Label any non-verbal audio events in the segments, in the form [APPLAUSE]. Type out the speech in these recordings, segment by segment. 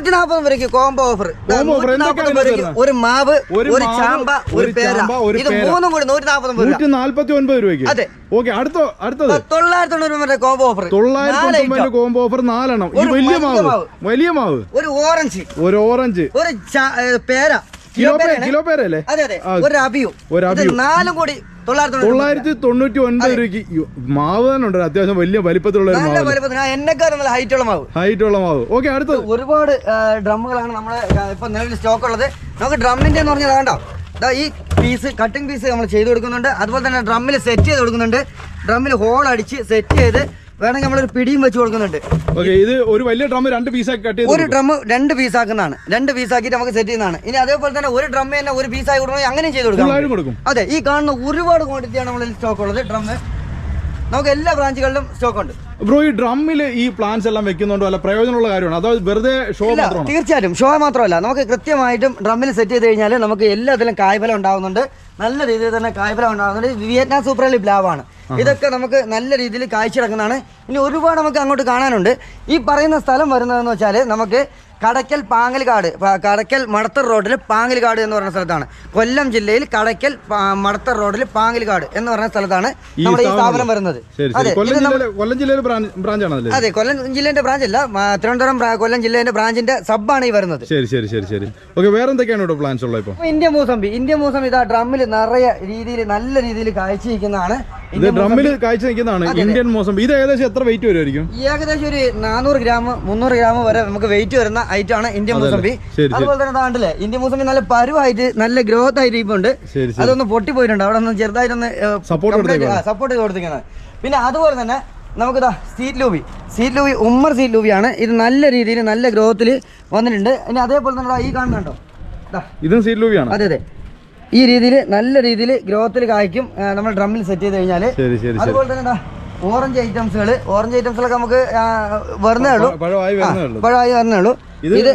നൂറ്റി നാൽപ്പത് രൂപയ്ക്ക് കോംബോ ഓഫർ എന്തൊക്കെയാണ് ഒരു മാവ് ഒരു ചാമ്പ ഒരു പേര. ഇത് മൂന്നും കൂടി നൂറ്റി നാൽപ്പത് നൂറ്റി നാല്പത്തി ഒൻപത് രൂപയ്ക്ക്? അതെ. ഓക്കെ അടുത്ത അടുത്തത്. തൊള്ളായിരത്തി തൊണ്ണൂറ് കോംബോ ഓഫർ തൊള്ളായിരത്തി കോംബോ ഓഫർ നാലെണ്ണം. വലിയ മാവ്. വലിയ മാവ്. ഒരു ഓറഞ്ച് ഒരു ഓറഞ്ച് ഒരു പേര. കിലോ പേരല്ലേ? അതെ അതെ. ഒരു അബിയു. നാലും കൂടി തൊള്ളായിരത്തി തൊണ്ണൂറ്റി ഒൻപത് രൂപയ്ക്ക് മാവ് തന്നെ ഉണ്ട് അത്യാവശ്യം വലിയ വലിപ്പത്തിലുള്ള ഒരു ഹൈറ്റുള്ള മാവ്. മാവ്. ഓക്കെ അടുത്ത് ഒരുപാട് ഡ്രമ്മുകളാണ് നമ്മൾ ഇപ്പൊ നിലവിൽ സ്റ്റോക്ക് ഉള്ളത് നമുക്ക് ഡ്രമ്മിന്റെ എന്ന് പറഞ്ഞാൽ വേണ്ട ഈ പീസ് കട്ടിംഗ് പീസ് നമ്മൾ ചെയ്ത് കൊടുക്കുന്നുണ്ട്. അതുപോലെ തന്നെ ഡ്രമ്മിൽ സെറ്റ് ചെയ്ത് കൊടുക്കുന്നുണ്ട്. ഡ്രമ്മിൽ ഹോൾ അടിച്ച് സെറ്റ് ചെയ്ത് വേണമെങ്കിൽ നമ്മളൊരു പിടിയും വെച്ച് കൊടുക്കുന്നുണ്ട്. ഓക്കെ ഇത് ഒരു വലിയ ഡ്രം രണ്ട് പീസാക്കി കട്ട് ചെയ്ത് ഒരു ഡ്രം രണ്ട് പീസാക്കുന്നതാണ് രണ്ട് പീസ് ആക്കിയിട്ട് നമുക്ക് സെറ്റ് ചെയ്യുന്നതാണ്. ഇനി അതേപോലെ തന്നെ ഒരു ഡ്രം തന്നെ ഒരു പീസ് ആയി കൊടുക്കണമെങ്കിൽ അങ്ങനെയും ചെയ്ത് കൊടുക്കാം കൊടുക്കും. അതെ ഈ കാണുന്ന ഒരുപാട് ക്വാണ്ടിറ്റിയാണ് നമ്മളിൽ സ്റ്റോക്ക് ഉള്ളത്. ഡ്രം നമുക്ക് എല്ലാ ബ്രാഞ്ചുകളിലും സ്റ്റോക്ക് ഉണ്ട്. ബ്രോ ഈ ഡ്രമ്മിൽ ഈ പ്ലാന്റ്സ് എല്ലാം വെക്കുന്നുണ്ടോ അല്ല പ്രയോജനമുള്ള കാര്യമാണ്? അതോ വെറുതെ ഷോ മാത്രമാണ്? തീർച്ചയായിട്ടും ഷോ മാത്രമല്ല. നമുക്ക് കൃത്യമായിട്ടും ഡ്രമ്മിൽ സെറ്റ് ചെയ്ത് കഴിഞ്ഞാൽ നമുക്ക് എല്ലാത്തിലും കായ്ഫലം ഉണ്ടാകുന്നുണ്ട് നല്ല രീതിയിൽ തന്നെ കായ്ഫലം ഉണ്ടാകുന്നുണ്ട് വിയറ്റ്നാം സൂപ്പർ ലീഗ് പ്ലാവാണ് ഇതൊക്കെ നമുക്ക് നല്ല രീതിയിൽ കായ്ച്ചിറക്കുന്നതാണ് ഇനി ഒരുപാട് നമുക്ക് അങ്ങോട്ട് കാണാനുണ്ട്. ഈ പറയുന്ന സ്ഥലം വരുന്നതെന്ന് വെച്ചാൽ നമുക്ക് കടയ്ക്കൽ പാങ്ങൽകാട് കടയ്ക്കൽ മടത്തർ റോഡിൽ പാങ്ങൽകാട് എന്ന് പറയുന്ന സ്ഥലത്താണ്. കൊല്ലം ജില്ലയിൽ കടയ്ക്കൽ മടത്തർ റോഡിൽ പാങ്ങൽകാട് എന്ന് പറയുന്ന സ്ഥലത്താണ് നമ്മുടെ ഈ സ്ഥാപനം. വരുന്നത്. അതെ കൊല്ലം ജില്ലയിലെ ബ്രാഞ്ച് അതെ കൊല്ലം ജില്ലേന്റെ ബ്രാഞ്ച് അല്ല തിരുവനന്തപുരം കൊല്ലം ജില്ലേന്റെ ബ്രാഞ്ചിന്റെ സബാണ് ഈ വരുന്നത്. ശരി ശരി ശരി ശരി. ഓക്കെ വേറെ എന്തൊക്കെയാണ് പ്ലാൻസ് ഉള്ളത് ഇന്ത്യ മൂസമ്പി ഇന്ത്യ മൂസമ്പി ഇതാ ഡ്രമ്മിൽ നിറയെ രീതിയിൽ നല്ല രീതിയിൽ കാഴ്ചയിരിക്കുന്നതാണ് ഇത് ഡ്രമ്മിൽ കാഴ്ച നിൽക്കുന്നതാണ് ഇന്ത്യൻ മോസം ഇത് ഏകദേശം എത്ര വെയിറ്റ് വരുമായിരിക്കും? ഏകദേശം ഒരു നാനൂറ് ഗ്രാം മുന്നൂറ് ഗ്രാം വരെ നമുക്ക് വെയിറ്റ് വരുന്ന ഐറ്റം ആണ് ഇന്ത്യൻ മൂസംബി അതുപോലെ തന്നെ താണ്ടില്ലേ ഇന്ത്യൻ മൂസംബി നല്ല പരുവായിട്ട് നല്ല ഗ്രോത്ത് ആയിട്ട് ഇപ്പൊ ഉണ്ട്. അതൊന്ന് പൊട്ടി പോയിട്ടുണ്ട് അവിടെ ഒന്ന് ചെറുതായിട്ടൊന്ന് സപ്പോർട്ട് സപ്പോർട്ട് ചെയ്ത് കൊടുത്തിരിക്കുന്നത് പിന്നെ അതുപോലെ തന്നെ നമുക്കിതാ സീറ്റ് ലൂബി സീറ്റ് ലൂബി ഉമ്മർ സീറ്റ് ലൂബിയാണ് ഇത് നല്ല രീതിയിൽ നല്ല ഗ്രോത്തിൽ വന്നിട്ടുണ്ട്. ഇനി അതേപോലെ തന്നെ ഈ കാണുന്നുണ്ടോ? ഇതും. സീറ്റ് ലൂബിയാണ് അതെ അതെ. ഈ രീതിയിൽ നല്ല രീതിയിൽ ഗ്രോത്തിൽ കായ്ക്കും നമ്മൾ ഡ്രമ്മിൽ സെറ്റ് ചെയ്ത് കഴിഞ്ഞാൽ അതുപോലെ തന്നെ ഓറഞ്ച് ഐറ്റംസുകൾ ഓറഞ്ച് ഐറ്റംസുകളൊക്കെ നമുക്ക് വരുന്നേ ഉള്ളൂ. പഴമായി വരുന്നേ ഉള്ളൂ. ഇത്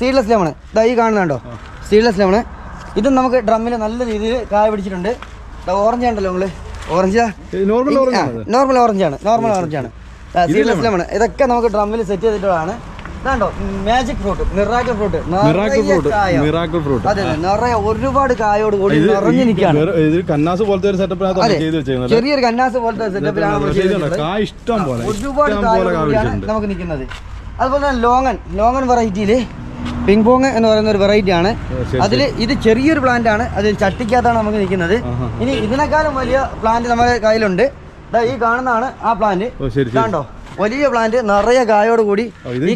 സീഡ്ലെസ് ലെമൺ ഇതാ ഈ കാണുന്നുണ്ടോ സീഡ്ലെസ് ലെമൺ ഇത് നമുക്ക് ഡ്രമ്മിൽ നല്ല രീതിയിൽ കായ പിടിച്ചിട്ടുണ്ട്. ഓറഞ്ച് ആണല്ലോ നമ്മൾ. ഓറഞ്ച് നോർമൽ ഓറഞ്ച് ആണ്. നോർമൽ ഓറഞ്ച് ആണ്. സീഡ്ലെസ് ലെമൺ ഇതൊക്കെ നമുക്ക് ഡ്രമ്മിൽ സെറ്റ് ചെയ്തിട്ടുള്ളതാണ്. ഇതാണ്ടോ magic fruit miracle fruit miracle fruit miracle fruit അതെ നിറയെ ഒരുപാട് കായോട് കൂടി നിറഞ്ഞിരിക്കുകയാണ്. ഇത് കന്നാസ് പോലത്തെ ഒരു സെറ്റപ്പിനകത്ത്. ചെയ്ത് ചെറിയൊരു കന്നാസ് പോലത്തെ സെറ്റപ്പിലാണ് നമ്മൾ ഇഷ്ടം പോലെ ഒരുപാട് നമുക്ക് നിൽക്കുന്നത്. അതുപോലെ തന്നെ ലോങ്ങൻ ലോങ്ങൻ വെറൈറ്റിയിൽ പിങ് പോങ് എന്ന് പറയുന്ന ഒരു വെറൈറ്റി ആണ്. അതിൽ ഇത് ചെറിയൊരു പ്ലാന്റ് ആണ്. അതിൽ ചട്ടിക്കകത്താണ് നമുക്ക് നിൽക്കുന്നത്. ഇനി ഇതിനേക്കാളും വലിയ പ്ലാന്റ് നമ്മുടെ കയ്യിലുണ്ട്. ഈ കാണുന്നതാണ് ആ പ്ലാന്റ് കണ്ടോ? വലിയ പ്ലാന്റ് നിറയെ കായോട് കൂടി ഈ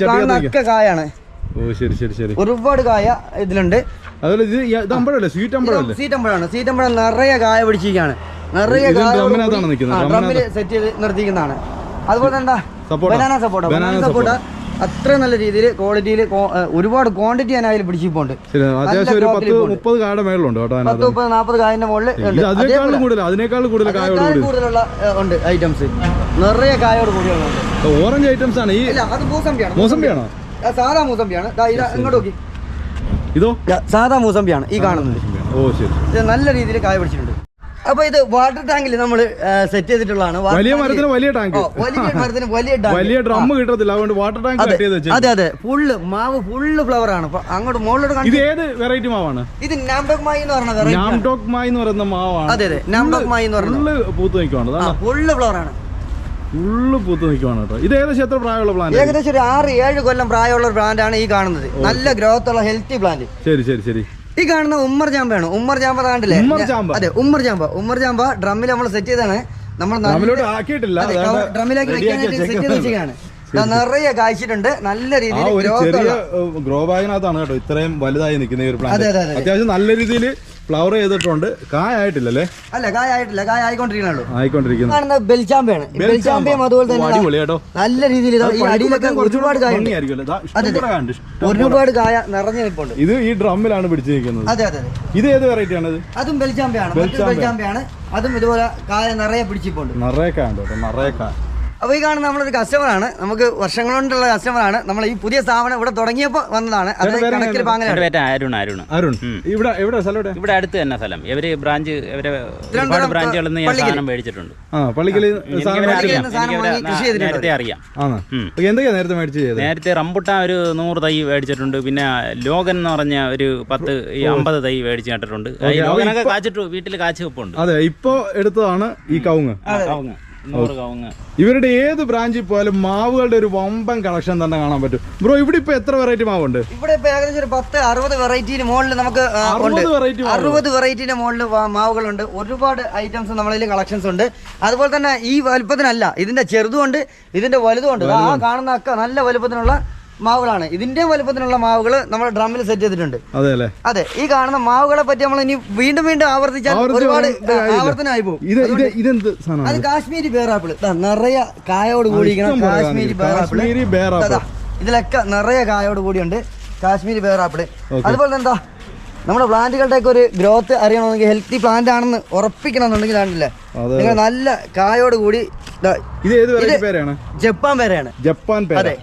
കായാണ്. ഓ ശരി ശരി ശരി. ഒരുപാട് കായ ഇതിലുണ്ട്. അതുപോലെ ഇത് ഈ- ഇത് അമ്പഴല്ലേ സ്വീറ്റ് അമ്പഴല്ലേ സീറ്റമ്പഴാണ് സീറ്റമ്പഴം നിറയെ കായ പിടിച്ചിരിക്കുകയാണ്. നിറയെ ഡ്രമ്മിൽ സെറ്റ് ചെയ്ത് നിർത്തിക്കുന്നതാണ് അതുപോലെ എന്താ. ബനാന സപ്പോട്ട ബനാന സപ്പോട്ട അത്ര നല്ല രീതിയിൽ ക്വാളിറ്റിയിൽ ഒരുപാട് ക്വാണ്ടിറ്റി ഞാൻ അതിൽ പിടിച്ചിട്ടുണ്ട്. മുപ്പത് നാൽപ്പത് കായന്റെ മുകളിൽ കൂടി. കൂടുതലുള്ള ഉണ്ട് ഐറ്റംസ് നിറയെ കായോട് കൂടിയുള്ളത് ഓറഞ്ച് ഐറ്റംസ് ആണ്. ഈ അത് മൂസമ്പിയാണ്. മോസമ്പിയാണോ? സാധാ മൂസമ്പിയാണ്. ഇങ്ങോട്ട് നോക്കി. ഇതോ? സാധാ മൂസമ്പിയാണ് ഈ കാണുന്നത്. ഓ ശരി. ഇത് നല്ല രീതിയിൽ കായ പിടിച്ചിട്ടുണ്ട്. അപ്പൊ ഇത് വാട്ടർ ടാങ്കിൽ നമ്മൾ സെറ്റ് ചെയ്തിട്ടുള്ളതാണ്. വലിയ മരത്തിന് വലിയ ടാങ്ക് വലിയ [LAUGHS] മരത്തിന് വലിയ വലിയ ഡ്രം കിട്ടത്തില്ല. അതുകൊണ്ട് വാട്ടർ ടാങ്ക് അതെ അതെ ഫുള്ള് മാവ് ഫുള്ള് ഫ്ലവർ ആണ്. അങ്ങോട്ട് മുകളിലോട്ട് ഇത് ഏത് വെറൈറ്റി മാവാണ്? ഇത് നാംഡോക് മായി എന്ന് പറയുന്ന നാംടോക് മായി എന്ന് പറയുന്ന മാവാണ്. അതെ അതെ. നാംഡോക് മായി എന്ന് പറയുന്നത് ഫുള്ള് പൂത്ത് നിൽക്കുവാണ്. ഫുള്ള് ഫ്ലവർ ആണ്. ഫുള്ള് പൂത്ത് നിൽക്കുവാണ് കേട്ടോ. ഇത് ഏകദേശം എത്ര പ്രായമുള്ള പ്ലാന്റ് ഏകദേശം ഒരു ആറ് ഏഴ് കൊല്ലം പ്രായമുള്ള പ്ലാന്റ് ആണ് ഈ കാണുന്നത്. നല്ല ഗ്രോത്ത് ഉള്ള ഹെൽത്തി പ്ലാന്റ് ശരി ശരി ശരി. ഈ കാണുന്ന ഉമ്മർ ചാമ്പയാണ് ഉമ്മർ ചാമ്പ കണ്ടില്ലേ? അതെ ഉമ്മർ ചാമ്പ. ഉമ്മർ ചാമ്പ ഡ്രമ്മിൽ നമ്മൾ സെറ്റ് ചെയ്താണ് നമ്മൾ ഡ്രമ്മിലേക്ക് സെറ്റ് ചെയ്ത്. വെച്ചിരിക്കുകയാണ് നിറയെ കാഴ്ചിട്ടുണ്ട് നല്ല രീതിയിൽ ഗ്രോ ബാഗിനകത്താണ് കേട്ടോ ഇത്രയും വലുതായി നിൽക്കുന്ന ഒരു പ്ലാന്റ് അതെ, അതെ. അത്യാവശ്യം നല്ല രീതിയിൽ ഫ്ലവർ ചെയ്തിട്ടുണ്ട്. കായ ആയിട്ടില്ലല്ലേ അല്ല കായ ആയിട്ടില്ല കായ ആയിക്കൊണ്ടിരിക്കണല്ലോ ആയിക്കൊണ്ടിരിക്കുന്നു കാണുന്ന ബെൽചാമ്പയാണ് ബെൽചാമ്പയും അതുപോലെ തന്നെ നല്ല രീതിയിൽ ഈ അടിയിലൊക്കെ ഒരുപാട് കായ. ഒരുപാട് കായ നിറഞ്ഞു നിൽപ്പുണ്ട്. ഇത് ഈ ഡ്രമ്മിലാണ് പിടിച്ചിരിക്കുന്നത്. അതെ അതെ ഇത് ഏത് വെറൈറ്റി ആണ്. അതും ബെൽചാമ്പയാണ് ബെൽചാമ്പയാണ് അതും ഇതുപോലെ കായ നിറയെ പിടിച്ചിപ്പോണ്ട് നിറയെ കായ നിറയെ കായ അപ്പോൾ ഈ കാണുന്ന നമ്മളൊരു കസ്റ്റമറാണ് നമുക്ക് വർഷങ്ങൾ കൊണ്ടുള്ള കസ്റ്റമറാണ് നമ്മൾ ഈ പുതിയ സ്ഥാപനം ഇവിടെ തുടങ്ങിയപ്പോൾ വന്നതാണ്. അത് കണക്കിൽ എങ്ങനെയാണ്? പാങ്ങലാണ് എന്റെ പേര് അരുൺ അരുൺ. അരുൺ. ഇവിടെ സ്ഥലം അടുത്ത് തന്നെ സ്ഥലം. ഇവർ ബ്രാഞ്ച് ഇവരെ ഒരുപാട് ബ്രാഞ്ചുകളിൽ നിന്ന് ഞാൻ സാധനം മേടിച്ചിട്ടുണ്ട്. നേരത്തെ അറിയാം. എന്തൊക്കെയാ നേരത്തെ മേടിച്ച് നേരത്തെ റംബുട്ടാൻ ഒരു നൂറ് തൈ മേടിച്ചിട്ടുണ്ട്. പിന്നെ ലോകൻ എന്ന് പറഞ്ഞ ഒരു പത്ത് ഈ അമ്പത് തൈ മേടിച്ച് കേട്ടിട്ടുണ്ട് ലോകനൊക്കെ കാച്ചിട്ട് വീട്ടിൽ കാച്ചു വെപ്പുണ്ട് അതെ ഇപ്പോ എടുത്തതാണ് ഈ കവുങ്ങ്. കവുങ്ങ്. ഇവരുടെ ഏത് ബ്രാഞ്ചിൽ പോയാലും മാവുകളുടെ ഒരു വമ്പൻ കളക്ഷൻ തന്നെ കാണാൻ പറ്റും. ബ്രോ ഇവിടെ ഇപ്പൊ എത്ര വെറൈറ്റി മാവുണ്ട്? ഇവിടെ ഇപ്പൊ ഏകദേശം ഒരു പത്ത് അറുപത് വെറൈറ്റിന് മുകളിൽ നമുക്ക് ഉണ്ട്. അറുപത് വെറൈറ്റി അറുപത് വെറൈറ്റിന്റെ മുകളിൽ മാവുകളുണ്ട്. ഒരുപാട് ഐറ്റംസ് നമ്മളതിൽ കളക്ഷൻസ് ഉണ്ട്. അതുപോലെ തന്നെ ഈ വലുപ്പത്തിനല്ല ഇതിന്റെ ചെറുതുമുണ്ട് ഇതിന്റെ വലുതുമുണ്ട് ഉണ്ട്. ആ കാണുന്ന ഒക്കെ നല്ല വലുപ്പത്തിനുള്ള മാവുകളാണ്. ഇതിന്റെ വലുപ്പത്തിനുള്ള മാവുകൾ നമ്മൾ ഡ്രമ്മിൽ സെറ്റ് ചെയ്തിട്ടുണ്ട്. അതെ അല്ലേ? അതെ ഈ കാണുന്ന മാവുകളെ പറ്റി നമ്മൾ ഇനി വീണ്ടും വീണ്ടും ആവർത്തിച്ചാൽ ആവർത്തിച്ച് ഒരുപാട്. ആവർത്തനമായി പോകും. അത് കാശ്മീരി ബേറാപ്പിൾ നിറയെ കായോട് കൂടിയിരിക്കണം കാശ്മീരി ബേറാപ്പിൾ. ഇതിലൊക്കെ നിറയെ കായോട് കൂടിയുണ്ട് കാശ്മീരി ബേറാപ്പിൾ അതുപോലെ തന്നെ എന്താ നമ്മുടെ പ്ലാന്റുകളുടെയൊക്കെ ഒരു ഗ്രോത്ത് അറിയണമെങ്കിൽ ഹെൽത്തി പ്ലാന്റ് ആണെന്ന് ഉറപ്പിക്കണമെന്നുണ്ടെങ്കിൽ ആണല്ലേ നിങ്ങൾ നല്ല കായോട് കൂടി ജപ്പാൻ ഇത് പേരാണ് ജപ്പാൻ പേര് ജപ്പാൻ പേര അതെ.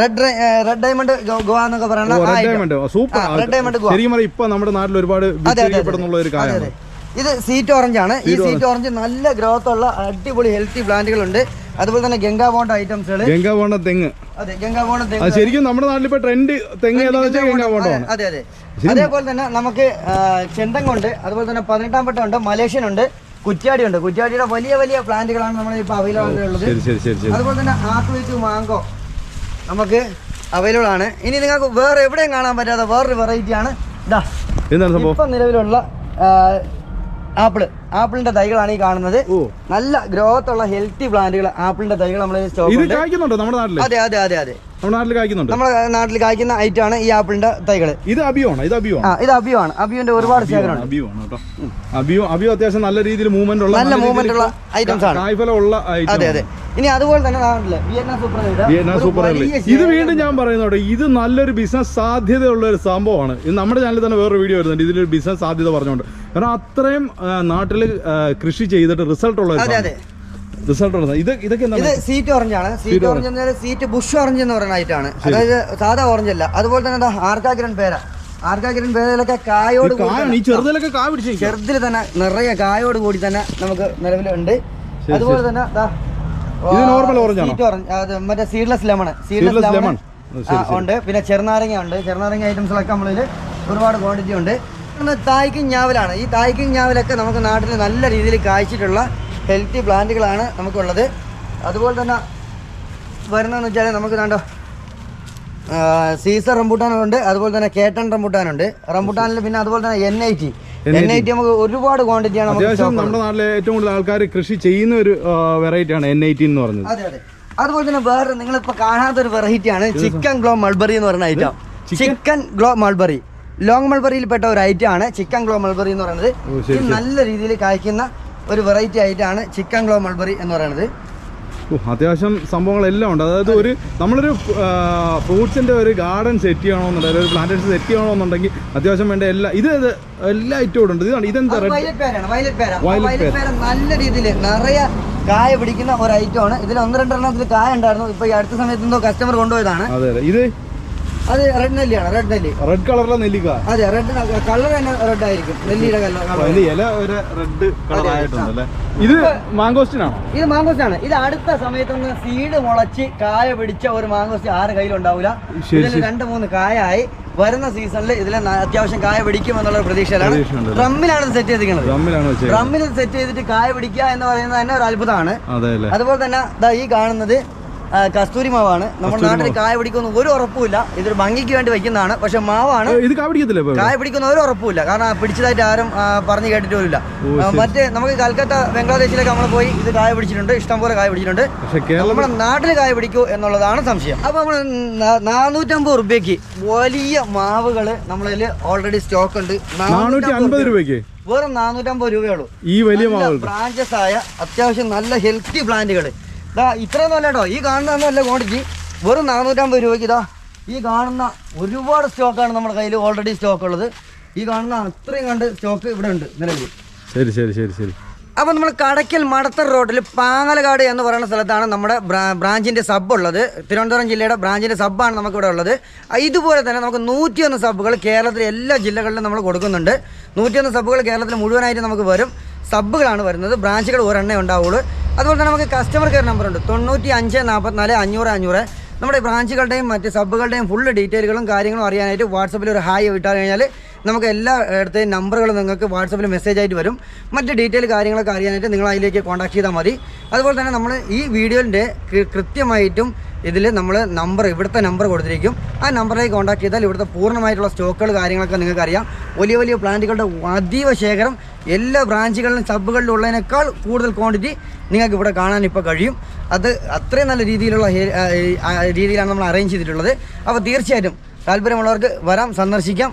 റെഡ് റെഡ് ഡയമണ്ട് ഗോവ എന്നൊക്കെ red diamond super red diamond Goa. ശരിക്കും ഇപ്പൊ നമ്മുടെ നാട്ടിൽ ഒരുപാട് അതെ. ഒരു കാര്യമാണ് ഇത് സീറ്റ് ഓറഞ്ച് ആണ്. ഈ സീറ്റ് ഓറഞ്ച് നല്ല ഗ്രോത്ത് ഉള്ള അടിപൊളി ഹെൽത്തി പ്ലാന്റുകളുണ്ട് അതുപോലെ തന്നെ ഗംഗാ ബോണ്ട ഐറ്റംസുകൾ ഗംഗാ ബോണ്ട തെങ്ങ്. അതെ ഗംഗാ ബോണ്ട അത് തെങ്ങ്. ശരിക്കും നമ്മുടെ നാട്ടിൽ ഇപ്പൊ ട്രെൻഡ് തെങ്ങ് ഏതാണെന്ന് വെച്ചാൽ ഗംഗാ ബോണ്ടാണ് അതെ അതെ. അതേപോലെ തന്നെ നമുക്ക് ചെന്തങ്ങുണ്ട് അതുപോലെ തന്നെ പതിനെട്ടാം പട്ടം ഉണ്ട്. മലേഷ്യൻ ഉണ്ട്. കുറ്റ്യാടി ഉണ്ട്. കുറ്റ്യാടിയുടെ വലിയ വലിയ പ്ലാന്റുകളാണ് നമ്മൾ ഇപ്പോൾ അവൈലബിൾ ഉള്ളത്. അതുപോലെ തന്നെ ടു മാങ്കോ നമുക്ക് അവൈലബിൾ ആണ്. ഇനി നിങ്ങൾക്ക് വേറെ എവിടെയും കാണാൻ പറ്റാത്ത വേറൊരു വെറൈറ്റി ആണ്. ഇതാ ഇപ്പം നിലവിലുള്ള ആപ്പിൾ. ആപ്പിളിന്റെ തൈകളാണ് ഈ കാണുന്നത്. നല്ല ഗ്രോത്ത് ഉള്ള ഹെൽത്തി പ്ലാന്റുകൾ ആപ്പിളിന്റെ തൈകൾ നമ്മൾ സ്റ്റോക്ക് നാട്ടിൽ? അതെ അതെ അതെ അതെ. നമ്മുടെ നാട്ടിൽ കായ്ക്കുന്ന ഐറ്റം ആണ് ഈ ആപ്പിളിന്റെ തൈകൾ ഇത് അബിയോ ആണ് ഇത് അബിയോ ഇത് അബിയോ ആണ് അബിയോന്റെ ഒരുപാട് ശേഖരമാണ് അബിയോ അബിയോ അത്യാവശ്യം നല്ല രീതിയിൽ മൂവ്മെന്റ് ഉള്ള നല്ല മൂവ്മെന്റ് ഉള്ള ഐറ്റംസ് ആണ്. കായ്ഫലം ഉള്ള item അതെ. അതെ ഇനി അതുപോലെ തന്നെ നാട്ടിൽ വിയറ്റ്നാം സൂപ്പർ ഇത്. വീണ്ടും ഞാൻ പറയുന്നോട്ടെ ഇത് നല്ലൊരു ബിസിനസ് സാധ്യതയുള്ള ഒരു സംഭവമാണ്. ഇത് നമ്മുടെ ചാനലിൽ തന്നെ വേറൊരു വീഡിയോ വരുന്നുണ്ട്. ഇതിലൊരു ബിസിനസ് സാധ്യത പറഞ്ഞുകൊണ്ട്. കാരണം അത്രയും നാട്ടിൽ കൃഷി ചെയ്തിട്ട് റിസൾട്ട് ഉള്ള റിസൾട്ട് ഉള്ളത് ഇത് ഇതൊക്കെ ഇത് സീറ്റ് ഓറഞ്ചാണ് സീറ്റ് ഓറഞ്ച് എന്നാൽ സീറ്റ് ബുഷ് ഓറഞ്ച് എന്ന് പറയുന്ന ഐറ്റാണ് അതായത് സാധാ ഓറഞ്ച് അല്ല. അതുപോലെ തന്നെ എന്താ ആർക്കാക്കിരൻ പേര. ആർക്കാഗ്രൻ പേരയിലൊക്കെ കായോട് ചെറുതിലൊക്കെ കായ ചെറുതിൽ തന്നെ നിറയെ കായോട് കൂടി തന്നെ നമുക്ക് നിലവിലുണ്ട്. അതുപോലെ തന്നെ അത് മറ്റേ സീഡ്ലെസ് ലെമൺ സീഡ്ലെസ് ലെമൺ. ഉണ്ട്. പിന്നെ ചെറുനാരങ്ങ ഉണ്ട്. ചെറുനാരങ്ങ ഐറ്റംസിലൊക്കെ നമ്മളിൽ ഒരുപാട് ക്വാണ്ടിറ്റി ഉണ്ട്. തായ്ക്കും ഞാവലാണ്. ഈ തായ്ക്കും ഞാവലൊക്കെ നമുക്ക് നാട്ടിൽ നല്ല രീതിയിൽ കായ്ച്ചിട്ടുള്ള ഹെൽത്തി പ്ലാന്റുകളാണ് നമുക്കുള്ളത്. അതുപോലെ തന്നെ വരുന്നതെന്ന് വെച്ചാൽ നമുക്ക് കണ്ടോ സീസർ റംബൂട്ടാനുണ്ട് അതുപോലെ തന്നെ കേട്ടൺ റംബൂട്ടാനുണ്ട്. റംബൂട്ടാനിൽ പിന്നെ അതുപോലെ തന്നെ N I T N I T നമുക്ക് ഒരുപാട് ക്വാണ്ടിറ്റിയാണ് ആണ് അത്യാവശ്യം stock നമ്മുടെ നാട്ടിലെ ഏറ്റവും കൂടുതൽ ആൾക്കാർ കൃഷി ചെയ്യുന്ന ഒരു വെറൈറ്റി ആണ് എൻ ഐറ്റീൻ എന്ന് പറഞ്ഞത് അതെ അതെ. അതുപോലെ തന്നെ വേറെ നിങ്ങളിപ്പോ കാണാത്ത ഒരു വെറൈറ്റി ആണ് ചിക്കൻ ഗ്ലോ മൾബറി എന്ന് പറയുന്ന item chicken glow mulberry long മൾബറിയിൽപ്പെട്ട ഒരു ഐറ്റം ആണ് ചിക്കൻ ഗ്ലോ മൾബറി എന്ന് പറയുന്നത്. ഇത് നല്ല രീതിയിൽ കായ്ക്കുന്ന ഒരു വെറൈറ്റി ആയിട്ടാണ് ചിക്കൻ ഗ്ലോ മൾബറി എന്ന് പറയുന്നത്. അത്യാവശ്യം സംഭവങ്ങളെല്ലാം ഉണ്ട്. അതായത് ഒരു നമ്മളൊരു ഫ്രൂട്ട്സിന്റെ ഒരു ഗാർഡൻ സെറ്റ് ചെയ്യണമെന്നുണ്ടെങ്കിൽ ഒരു പ്ലാന്റേഷൻ സെറ്റ് ചെയ്യണമെന്നുണ്ടെങ്കിൽ അത്യാവശ്യം വേണ്ട എല്ലാ ഇത് എല്ലാ ഐറ്റവും ഉണ്ട്. ഇതാണ് ഇതെന്താ വയലറ്റ് പേര നല്ല രീതിയിൽ നിറയെ കായ പിടിക്കുന്ന ഒരു ഐറ്റമാണ് ആണ്. ഇതിൽ ഒന്ന് രണ്ടെണ്ണത്തിൽ കായ ഉണ്ടായിരുന്നു. ഇപ്പൊ ഈ അടുത്ത സമയത്ത് എന്തോ കസ്റ്റമർ കൊണ്ടുപോയതാണ്. അതെ അതെ. ഇത് അത് റെഡ് നെല്ലിയാണ് റെഡ് നെല്ലി. റെഡ് കളറിലെ നെല്ലിക്ക? അതെ റെഡ് കളർ തന്നെ റെഡ് ആയിരിക്കും നെല്ലിയുടെ കളർ ഇല ഒരു റെഡ് കളർ ആയിട്ടുണ്ട് അല്ലേ ഇത് മാങ്കോസ്റ്റിനാണോ? ഇത് മാങ്കോസ്റ്റാണ്. ഇത് അടുത്ത സമയത്തൊന്ന് സീഡ് മുളച്ച് കായ പിടിച്ച ഒരു മാങ്കോസ്റ്റ് ആറ് കയ്യിലുണ്ടാവില്ല ഉണ്ടാവില്ല ഇതിൽ രണ്ട് മൂന്ന് കായായി. വരുന്ന സീസണിൽ ഇതിലെ അത്യാവശ്യം കായ പിടിക്കും എന്നുള്ള പ്രതീക്ഷയിലാണ്? ഡ്രമ്മിലാണ് സെറ്റ് ചെയ്തിരിക്കുന്നത്. ഡ്രമ്മിൽ സെറ്റ് ചെയ്തിട്ട് കായ പിടിക്കുക എന്ന് പറയുന്നത് തന്നെ ഒരു അത്ഭുതമാണ്. അതുപോലെ തന്നെ ഈ കാണുന്നത് കസ്തൂരി മാവാണ്. നമ്മുടെ നാട്ടിൽ കായ പിടിക്കുന്ന ഒരു ഉറപ്പുമില്ല. ഇതൊരു ഭംഗിക്ക് വേണ്ടി വെക്കുന്നതാണ്. പക്ഷെ മാവാണ് ഇത് കായ പിടിക്കത്തില്ല? കായ പിടിക്കുന്ന ഒരു ഉറപ്പുമില്ല. കാരണം പിടിച്ചതായിട്ട് ആരും പറഞ്ഞു കേട്ടിട്ട് പോലില്ല മറ്റേ നമുക്ക് കൽക്കത്ത ബംഗ്ലാദേശിലേക്ക് നമ്മൾ പോയി ഇത് കായ പിടിച്ചിട്ടുണ്ട്. ഇഷ്ടം പോലെ കായ പിടിച്ചിട്ടുണ്ട്. നമ്മുടെ നാട്ടിൽ കായ പിടിക്കൂ എന്നുള്ളതാണ് സംശയം. അപ്പൊ നമ്മൾ നാനൂറ്റമ്പത് റുപ്യക്ക് വലിയ മാവുകൾ നമ്മളിൽ ഓൾറെഡി സ്റ്റോക്ക് ഉണ്ട്. നാനൂറ്റി അൻപത് രൂപയ്ക്ക്? വെറും നാനൂറ്റമ്പത് രൂപയുള്ളൂ ഈ വലിയ ബ്രാഞ്ചസ് ആയ അത്യാവശ്യം നല്ല ഹെൽത്തി പ്ലാന്റുകൾ ഇതാ ഇത്രയൊന്നും അല്ല കേട്ടോ ഈ കാണുന്നതൊന്നുമല്ല ക്വാണ്ടിറ്റി വെറും നാനൂറ്റമ്പത് രൂപയ്ക്ക് ഇതാ ഈ കാണുന്ന ഒരുപാട് സ്റ്റോക്കാണ് നമ്മുടെ കയ്യിൽ ഓൾറെഡി സ്റ്റോക്ക് ഉള്ളത്. ഈ കാണുന്ന അത്രയും കണ്ട് സ്റ്റോക്ക് ഇവിടെ ഉണ്ട് നിലവിൽ. ശരി ശരി ശരി ശരി. അപ്പോൾ നമ്മൾ കടയ്ക്കൽ മടത്തർ റോഡിൽ പാങ്ങലകാട് എന്ന് പറയുന്ന സ്ഥലത്താണ് നമ്മുടെ ബ്രാ- ബ്രാഞ്ചിന്റെ സബ് ഉള്ളത്. തിരുവനന്തപുരം ജില്ലയുടെ ബ്രാഞ്ചിന്റെ സബ്ബാണ് നമുക്കിവിടെ ഉള്ളത്. ഇതുപോലെ തന്നെ നമുക്ക് നൂറ്റിയൊന്ന് സബ്ബുകൾ കേരളത്തിലെ എല്ലാ ജില്ലകളിലും നമ്മൾ കൊടുക്കുന്നുണ്ട്. നൂറ്റിയൊന്ന് സബ്ബുകൾ കേരളത്തിൽ മുഴുവനായിട്ട് നമുക്ക് വരും. സബ്ബുകളാണ് വരുന്നത്. ബ്രാഞ്ചുകൾ ഒരെണ്ണേ ഉണ്ടാവുള്ളൂ. അതുപോലെ തന്നെ നമുക്ക് കസ്റ്റമർ കെയർ നമ്പറുണ്ട് തൊണ്ണൂറ്റി അഞ്ച് നാൽപ്പത്തിനാല് അഞ്ഞൂറ് അഞ്ഞൂറ്. നമ്മുടെ ബ്രാഞ്ചുകളുടെയും മറ്റ് സബ്ബുകളുടെയും ഫുള്ള് ഡീറ്റെയിലുകളും കാര്യങ്ങളും അറിയാനായിട്ട് വാട്സപ്പിൽ ഒരു ഹായ് വിട്ടാൽ കഴിഞ്ഞാൽ നമുക്ക് എല്ലാ ഇടത്തെയും നമ്പറുകൾ നിങ്ങൾക്ക് വാട്സപ്പിൽ മെസ്സേജ് ആയിട്ട് വരും. മറ്റ് ഡീറ്റെയിൽ കാര്യങ്ങളൊക്കെ അറിയാനായിട്ട് നിങ്ങൾ അതിലേക്ക് കോൺടാക്ട് ചെയ്താൽ മതി. അതുപോലെ തന്നെ നമ്മൾ ഈ വീഡിയോന്റെ കൃത്യമായിട്ടും ഇതിൽ നമ്മൾ നമ്പർ ഇവിടുത്തെ നമ്പർ കൊടുത്തിരിക്കും. ആ നമ്പറിലേക്ക് കോൺടാക്ട് ചെയ്താൽ ഇവിടുത്തെ പൂർണമായിട്ടുള്ള സ്റ്റോക്കുകൾ കാര്യങ്ങളൊക്കെ നിങ്ങൾക്ക് അറിയാം. വലിയ വലിയ പ്ലാന്റുകളുടെ അതീവ ശേഖരം എല്ലാ ബ്രാഞ്ചുകളിലും സബ്ബുകളിലും ഉള്ളതിനേക്കാൾ കൂടുതൽ ക്വാണ്ടിറ്റി നിങ്ങൾക്ക് ഇവിടെ കാണാൻ ഇപ്പോൾ കഴിയും. അത് അത്രയും നല്ല രീതിയിലുള്ള രീതിയിലാണ് നമ്മൾ അറേഞ്ച് ചെയ്തിട്ടുള്ളത്. അപ്പോൾ തീർച്ചയായിട്ടും താല്പര്യമുള്ളവർക്ക് വരാം സന്ദർശിക്കാം.